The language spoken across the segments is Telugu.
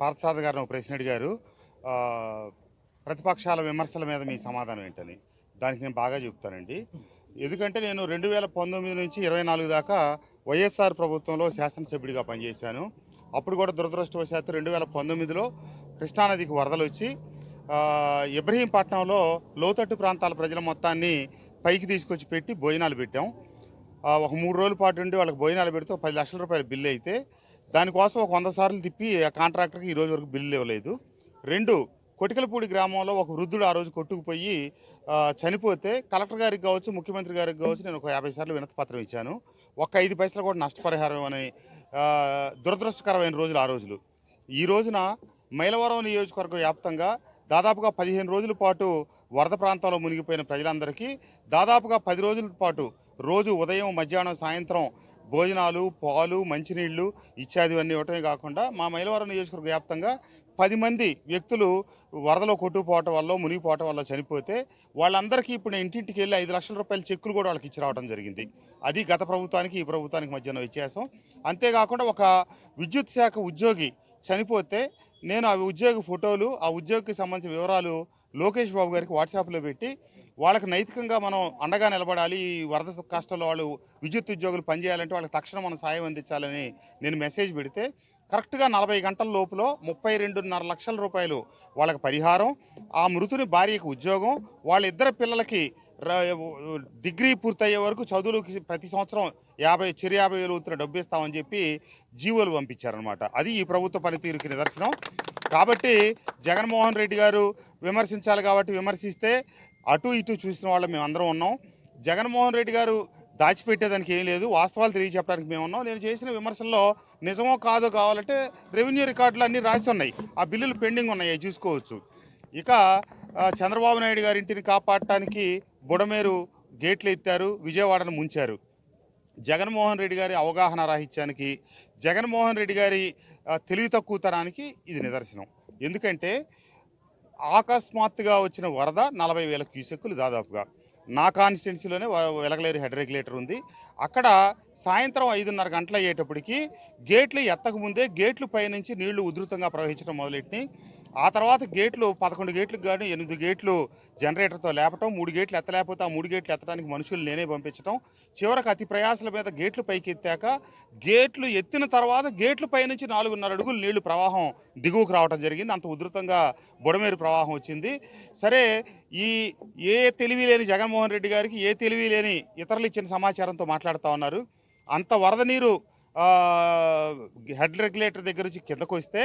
పార్థసాద గారు గారిని ఒక ప్రశ్న అడిగారు ప్రతిపక్షాల విమర్శల మీద మీ సమాధానం ఏంటని. దానికి నేను బాగా చెప్తానండి. ఎందుకంటే నేను రెండు వేల పంతొమ్మిది నుంచి ఇరవై నాలుగు దాకా వైఎస్ఆర్ ప్రభుత్వంలో శాసనసభ్యుడిగా పనిచేశాను. అప్పుడు కూడా దురదృష్టవశాత్తు రెండు వేల పంతొమ్మిదిలో కృష్ణానదికి వరదలు వచ్చి ఇబ్రహీంపట్నంలో లోతట్టు ప్రాంతాల ప్రజల మొత్తాన్ని పైకి తీసుకొచ్చి పెట్టి భోజనాలు పెట్టాం. ఒక మూడు రోజుల పాటు ఉండి వాళ్ళకి భోజనాలు పెడితే పది లక్షల రూపాయల బిల్లు అయితే దానికోసం ఒక వంద సార్లు తిప్పి ఆ కాంట్రాక్టర్కి ఈ రోజు వరకు బిల్లు ఇవ్వలేదు. రెండు కొటికలపూడి గ్రామంలో ఒక వృద్ధుడు ఆ రోజు కొట్టుకుపోయి చనిపోతే కలెక్టర్ గారికి కావచ్చు ముఖ్యమంత్రి గారికి కావచ్చు నేను ఒక యాభై సార్లు వినతి పత్రం ఇచ్చాను. ఒక్క ఐదు పైసలు కూడా నష్టపరిహారం అని దురదృష్టకరమైన రోజులు ఆ రోజులు. ఈ రోజున మైలవరం నియోజకవర్గ వ్యాప్తంగా దాదాపుగా పదిహేను రోజుల పాటు వరద ప్రాంతంలో మునిగిపోయిన ప్రజలందరికీ దాదాపుగా పది రోజుల పాటు రోజు ఉదయం మధ్యాహ్నం సాయంత్రం భోజనాలు పాలు మంచినీళ్ళు ఇత్యాదివన్నీ ఇవ్వటమే కాకుండా మా మైలవరం నియోజకవర్గ వ్యాప్తంగా పది మంది వ్యక్తులు వరదలో కొట్టుకుపోవటం వల్ల మునిగిపోవటం వల్ల చనిపోతే వాళ్ళందరికీ ఇప్పుడు నేను ఇంటింటికి వెళ్ళి ఐదు లక్షల రూపాయల చెక్కులు కూడా వాళ్ళకి ఇచ్చి రావడం జరిగింది. అది గత ప్రభుత్వానికి ఈ ప్రభుత్వానికి మధ్యన వ్యత్యాసం. అంతేకాకుండా ఒక విద్యుత్ శాఖ ఉద్యోగి చనిపోతే నేను ఆ ఉద్యోగి ఫోటోలు ఆ ఉద్యోగికి సంబంధించిన వివరాలు లోకేష్ బాబు గారికి వాట్సాప్లో పెట్టి వాళ్ళకి నైతికంగా మనం అండగా నిలబడాలి ఈ వరద కష్టంలో వాళ్ళు విద్యుత్ ఉద్యోగులు పనిచేయాలంటే వాళ్ళకి తక్షణం మనం సాయం అందించాలని నేను మెసేజ్ పెడితే కరెక్ట్గా నలభై గంటల లోపల ముప్పై రెండున్నర లక్షల రూపాయలు వాళ్ళకి పరిహారం ఆ మృతుని భార్యకు ఉద్యోగం వాళ్ళిద్దరి పిల్లలకి డిగ్రీ పూర్తయ్యే వరకు చదువులకి ప్రతి సంవత్సరం యాభై చిరు యాభై వేలు అవుతున్న డబ్బు ఇస్తామని చెప్పి జీవోలు పంపించారనమాట అది ఈ ప్రభుత్వ పనితీరుకి నిదర్శనం. కాబట్టి జగన్మోహన్ రెడ్డి గారు విమర్శించాలి కాబట్టి విమర్శిస్తే అటు ఇటు చూసిన వాళ్ళు మేము అందరం ఉన్నాం. జగన్మోహన్ రెడ్డి గారు దాచిపెట్టేదానికి ఏం లేదు. వాస్తవాలు తెలియజెప్పడానికి మేము ఉన్నాం. నేను చేసిన విమర్శల్లో నిజమో కాదో కావాలంటే రెవెన్యూ రికార్డులు అన్నీ రాసి ఉన్నాయి ఆ బిల్లులు పెండింగ్ ఉన్నాయి. చూసుకోవచ్చు. ఇక చంద్రబాబు నాయుడు గారి ఇంటిని కాపాడటానికి బుడమేరు గేట్లు ఎత్తారు విజయవాడను ముంచారు. జగన్మోహన్ రెడ్డి గారి అవగాహన రాహిత్యానికి జగన్మోహన్ రెడ్డి గారి తెలివి తక్కువతనానికి ఇది నిదర్శనం. ఎందుకంటే అకస్మాత్తుగా వచ్చిన వరద నలభై వేల క్యూసెక్కులు దాదాపుగా. నా కాన్స్టిట్యున్సీలోనే వెలగలేరు హెడ్ రెగ్యులేటర్ ఉంది. అక్కడ సాయంత్రం ఐదున్నర గంటలు అయ్యేటప్పటికి గేట్లు ఎత్తకముందే గేట్లు పైనుంచి నీళ్ళు ఉధృతంగా ప్రవహించడం మొదలెట్టి ఆ తర్వాత గేట్లు పదకొండు గేట్లకు కానీ ఎనిమిది గేట్లు జనరేటర్తో లేపటం మూడు గేట్లు ఎత్తలేకపోతే ఆ మూడు గేట్లు ఎత్తడానికి మనుషులు నేనే పంపించడం చివరకు అతి ప్రయాసల మీద గేట్లు పైకి ఎత్తాక గేట్లు ఎత్తిన తర్వాత గేట్ల పైనుంచి నాలుగున్నర అడుగులు నీళ్ళు ప్రవాహం దిగువకు రావడం జరిగింది. అంత ఉధృతంగా బుడమేరు ప్రవాహం వచ్చింది. సరే ఈ ఏ తెలివి లేని జగన్మోహన్ రెడ్డి గారికి ఏ తెలివి లేని ఇతరులు ఇచ్చిన సమాచారంతో మాట్లాడుతూ ఉన్నారు. అంత వరద నీరు హెడ్ రెగ్యులేటర్ దగ్గర నుంచి కిందకు వస్తే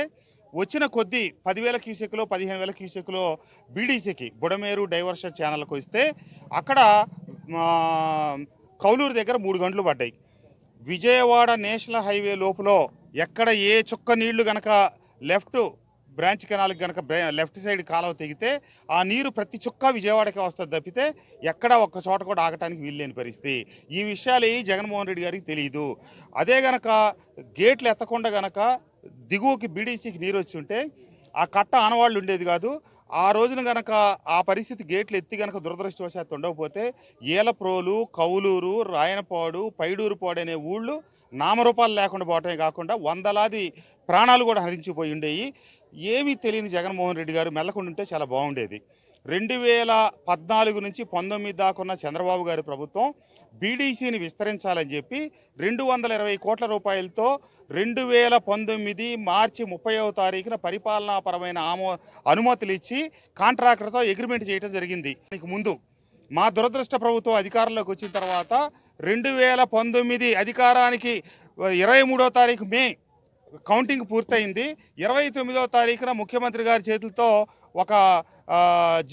వచ్చిన కొద్దీ పదివేల క్యూసెక్లో పదిహేను వేల క్యూసెక్లో బీడీసీకి బుడమేరు డైవర్షన్ ఛానల్కి వస్తే అక్కడ కౌలూరు దగ్గర మూడు గంటలు పడ్డాయి. విజయవాడ నేషనల్ హైవే లోపల ఎక్కడ ఏ చుక్క నీళ్ళు గనక లెఫ్ట్ బ్రాంచ్ కెనాల్కి కనుక లెఫ్ట్ సైడ్ కాలువ తెగితే ఆ నీరు ప్రతి చుక్క విజయవాడకి వస్తుంది తప్పితే ఎక్కడ ఒక్క చోట కూడా ఆగటానికి వీల్లేని పరిస్థితి. ఈ విషయాలు ఏ జగన్మోహన్ రెడ్డి గారికి తెలియదు అదే గనక గేట్లు ఎత్తకుండా గనక దిగువకి బీడీసీకి నీరు వచ్చి ఉంటే ఆ కట్ట ఆనవాళ్ళు ఉండేది కాదు. ఆ రోజున గనక ఆ పరిస్థితి గేట్లు ఎత్తి గనక దురదృష్టవశాత్తు ఉండకపోతే ఏలప్రోలు కౌలూరు రాయనపాడు పైడూరుపాడు అనే ఊళ్ళు నామరూపాలు లేకుండా పోవటమే కాకుండా వందలాది ప్రాణాలు కూడా హరించిపోయి ఉండేవి ఏమీ తెలియని జగన్మోహన్ రెడ్డి గారు మెల్లకుండా ఉంటే చాలా బాగుండేది. రెండు వేల పద్నాలుగు నుంచి పంతొమ్మిది దాకున్న చంద్రబాబు గారి ప్రభుత్వం బీడీసీని విస్తరించాలని చెప్పి రెండు వందల ఇరవై కోట్ల రూపాయలతో రెండు వేల పంతొమ్మిది మార్చి ముప్పైవ తారీఖున పరిపాలనాపరమైన ఆమో అనుమతులు ఇచ్చి కాంట్రాక్టర్తో అగ్రిమెంట్ చేయడం జరిగింది. దానికి ముందు మా దురదృష్ట ప్రభుత్వం అధికారంలోకి వచ్చిన తర్వాత రెండు వేల పంతొమ్మిది అధికారానికి ఇరవై మూడో తారీఖు మే కౌంటింగ్ పూర్తయింది. ఇరవై తొమ్మిదో తారీఖున ముఖ్యమంత్రి గారి చేతులతో ఒక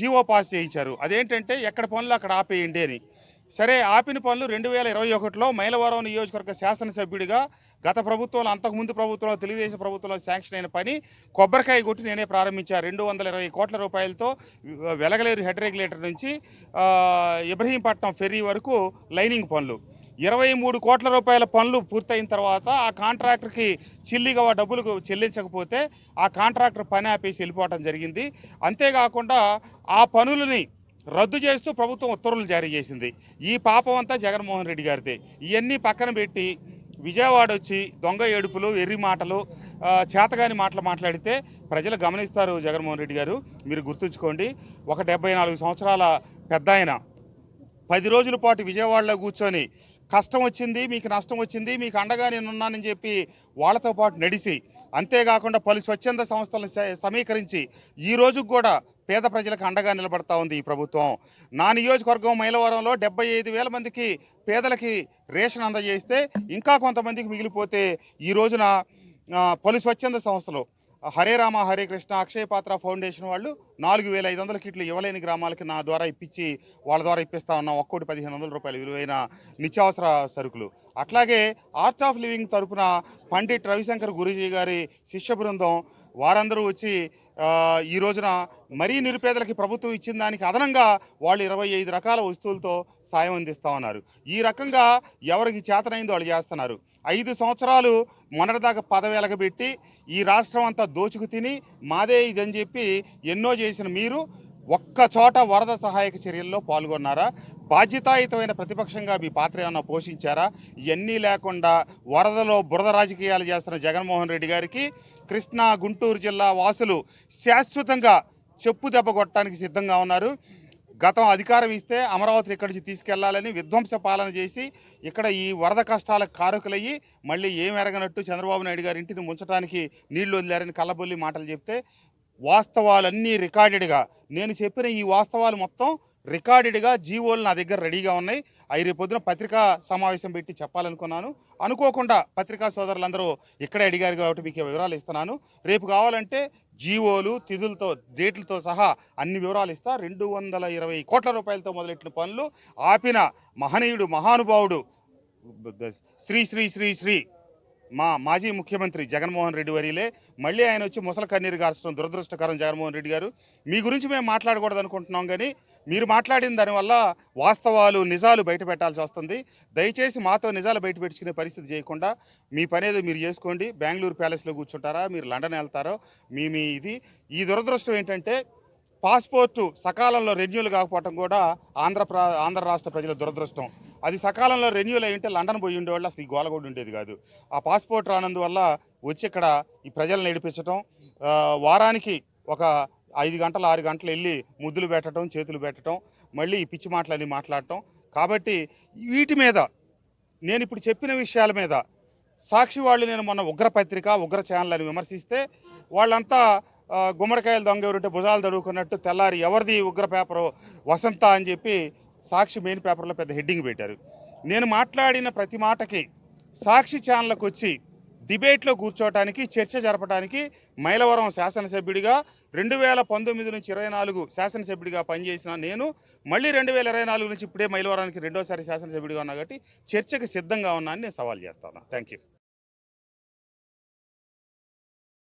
జీవో పాస్ చేయించారు. అదేంటంటే ఎక్కడ పనులు అక్కడ ఆపేయండి అని. సరే ఆపిన పనులు రెండు వేల ఇరవై ఒకటిలో మైలవరం నియోజకవర్గ శాసనసభ్యుడిగా గత ప్రభుత్వంలో అంతకుముందు ప్రభుత్వంలో తెలుగుదేశం ప్రభుత్వంలో శాంక్షన్ అయిన పని కొబ్బరికాయ కొట్టి నేనే ప్రారంభించాను రెండు వందల ఇరవై కోట్ల రూపాయలతో వెలగలేరు హెడ్ రెగ్యులేటర్ నుంచి ఇబ్రహీంపట్నం ఫెర్రీ వరకు లైనింగ్ పనులు. ఇరవై మూడు కోట్ల రూపాయల పనులు పూర్తయిన తర్వాత ఆ కాంట్రాక్టర్కి చిల్లిగా డబ్బులు చెల్లించకపోతే ఆ కాంట్రాక్టర్ పని ఆపేసి వెళ్ళిపోవటం జరిగింది. అంతేకాకుండా ఆ పనులని రద్దు చేస్తూ ప్రభుత్వం ఉత్తర్వులు జారీ చేసింది. ఈ పాపం అంతా జగన్మోహన్ రెడ్డి గారిదే. ఇవన్నీ పక్కన పెట్టి విజయవాడ వచ్చి దొంగ ఏడుపులు ఎర్రి మాటలు చేతగాని మాటలు మాట్లాడితే ప్రజలు గమనిస్తారు జగన్మోహన్ రెడ్డి గారు. మీరు గుర్తుంచుకోండి ఒక డెబ్బై నాలుగు సంవత్సరాల పెద్ద ఆయన పది రోజుల పాటు విజయవాడలో కూర్చొని కష్టం వచ్చింది మీకు నష్టం వచ్చింది మీకు అండగా నేను ఉన్నానని చెప్పి వాళ్ళతో పాటు నడిచి అంతేకాకుండా పలు స్వచ్ఛంద సంస్థలను సమీకరించి ఈ రోజుకు కూడా పేద ప్రజలకు అండగా నిలబడతా ఉంది ఈ ప్రభుత్వం. నా నియోజకవర్గం మైలవరంలో డెబ్బై ఐదు వేల మందికి పేదలకి రేషన్ అందజేస్తే ఇంకా కొంతమందికి మిగిలిపోతే ఈ రోజున పలు స్వచ్ఛంద సంస్థలు హరే రామ హరే కృష్ణ అక్షయ పాత్ర ఫౌండేషన్ వాళ్ళు నాలుగు వేల ఐదు వందల కిట్లు ఇవ్వలేని గ్రామాలకి నా ద్వారా ఇప్పించి వాళ్ళ ద్వారా ఇప్పిస్తా ఉన్నాం. ఒక్కోటి పదిహేను వందల రూపాయలు విలువైన నిత్యావసర సరుకులు. అట్లాగే ఆర్ట్ ఆఫ్ లివింగ్ తరపున పండిట్ రవిశంకర్ గురూజీ గారి శిష్య బృందం వారందరూ వచ్చి ఈ రోజున మరీ నిరుపేదలకి ప్రభుత్వం ఇచ్చిన దానికి అదనంగా వాళ్ళు ఇరవై ఐదు రకాల వస్తువులతో సాయం అందిస్తా ఉన్నారు. ఈ రకంగా ఎవరికి చేతనైందో వాళ్ళు చేస్తున్నారు. ఐదు సంవత్సరాలు మొన్నటిదాకా పదవి పెట్టి ఈ రాష్ట్రం అంతా దోచుకు తిని మాదే ఇదని చెప్పి ఎన్నో చేసిన మీరు ఒక్క చోట వరద సహాయక చర్యల్లో పాల్గొన్నారా? బాధ్యతాయుతమైన ప్రతిపక్షంగా మీ పాత్ర ఏమైనా పోషించారా? ఇవన్నీ లేకుండా వరదలో బురద రాజకీయాలు చేస్తున్న జగన్మోహన్ రెడ్డి గారికి కృష్ణా గుంటూరు జిల్లా వాసులు శాశ్వతంగా చెప్పు దెబ్బ కొట్టడానికి సిద్ధంగా ఉన్నారు. గతం అధికారం ఇస్తే అమరావతి ఇక్కడి నుంచి తీసుకెళ్ళాలని విధ్వంస పాలన చేసి ఇక్కడ ఈ వరద కష్టాలకు కారకులయ్యి మళ్ళీ ఏం ఎరగనట్టు చంద్రబాబు నాయుడు గారి ఇంటిని ముంచడానికి నీళ్ళు వదిలారని కళ్ళబొల్లి మాటలు చెప్తే వాస్తవాలన్నీ రికార్డెడ్గా. నేను చెప్పిన ఈ వాస్తవాలు మొత్తం రికార్డెడ్గా జీవోలు నా దగ్గర రెడీగా ఉన్నాయి. అవి రేపు పొద్దున పత్రికా సమావేశం పెట్టి చెప్పాలనుకున్నాను. అనుకోకుండా పత్రికా సోదరులందరూ ఇక్కడే అడిగారు కాబట్టి మీకు వివరాలు ఇస్తున్నాను. రేపు కావాలంటే జీవోలు తిథులతో డేట్లతో సహా అన్ని వివరాలు ఇస్తా. రెండు వందల ఇరవై కోట్ల రూపాయలతో మొదలెట్టిన పనులు ఆపిన మహనీయుడు మహానుభావుడు శ్రీ శ్రీ శ్రీ శ్రీ మా మాజీ ముఖ్యమంత్రి జగన్మోహన్ రెడ్డి వరిలే. మళ్ళీ ఆయన వచ్చి ముసల కన్నీరు గార్చడం దురదృష్టకరం జగన్మోహన్ రెడ్డి గారు. మీ గురించి మేము మాట్లాడకూడదు అనుకుంటున్నాం కానీ మీరు మాట్లాడిన దానివల్ల వాస్తవాలు నిజాలు బయట పెట్టాల్సి వస్తుంది. దయచేసి మాతో నిజాలు బయట పెట్టుకునే పరిస్థితి చేయకుండా మీ పనేదో మీరు చేసుకోండి. బెంగళూరు ప్యాలెస్లో కూర్చుంటారా? మీరు లండన్ వెళ్తారో? మీ మీ ఇది. ఈ దురదృష్టం ఏంటంటే పాస్పోర్టు సకాలంలో రెన్యూల్ కాకపోవటం కూడా ఆంధ్ర ప్రా ఆంధ్ర రాష్ట్ర ప్రజల దురదృష్టం. అది సకాలంలో రెన్యూల్ అయ్యింటే లండన్ పోయి ఉండేవాళ్ళు అసలు ఈ గోల కూడా ఉండేది కాదు. ఆ పాస్పోర్ట్ రానందువల్ల వచ్చి ఇక్కడ ఈ ప్రజలను నడిపించటం వారానికి ఒక ఐదు గంటలు ఆరు గంటలు వెళ్ళి ముద్దులు పెట్టడం చేతులు పెట్టడం మళ్ళీ పిచ్చి మాటలని మాట్లాడటం. కాబట్టి వీటి మీద నేను ఇప్పుడు చెప్పిన విషయాల మీద సాక్షి వాళ్ళు నేను మొన్న ఉగ్ర పత్రిక ఉగ్ర ఛానల్ అని విమర్శిస్తే వాళ్ళంతా గుమ్మడికాయలు దొంగ ఎవరుంటే భుజాలు తడుకున్నట్టు తెల్లారి ఎవరిది ఉగ్ర పేపరు వసంత అని చెప్పి సాక్షి మెయిన్ పేపర్లో పెద్ద హెడ్డింగ్ పెట్టారు. నేను మాట్లాడిన ప్రతి మాటకి సాక్షి ఛానల్కి వచ్చి డిబేట్లో కూర్చోవటానికి చర్చ జరపడానికి మైలవరం శాసనసభ్యుడిగా రెండు వేల పంతొమ్మిది నుంచి ఇరవై నాలుగు శాసనసభ్యుడిగా పనిచేసిన నేను మళ్ళీ రెండు వేల ఇరవై నాలుగు నుంచి ఇప్పుడే మైలవరానికి రెండోసారి శాసనసభ్యుడిగా ఉన్నా కాబట్టి చర్చకు సిద్ధంగా ఉన్నానని నేను సవాల్ చేస్తాను థ్యాంక్ యూ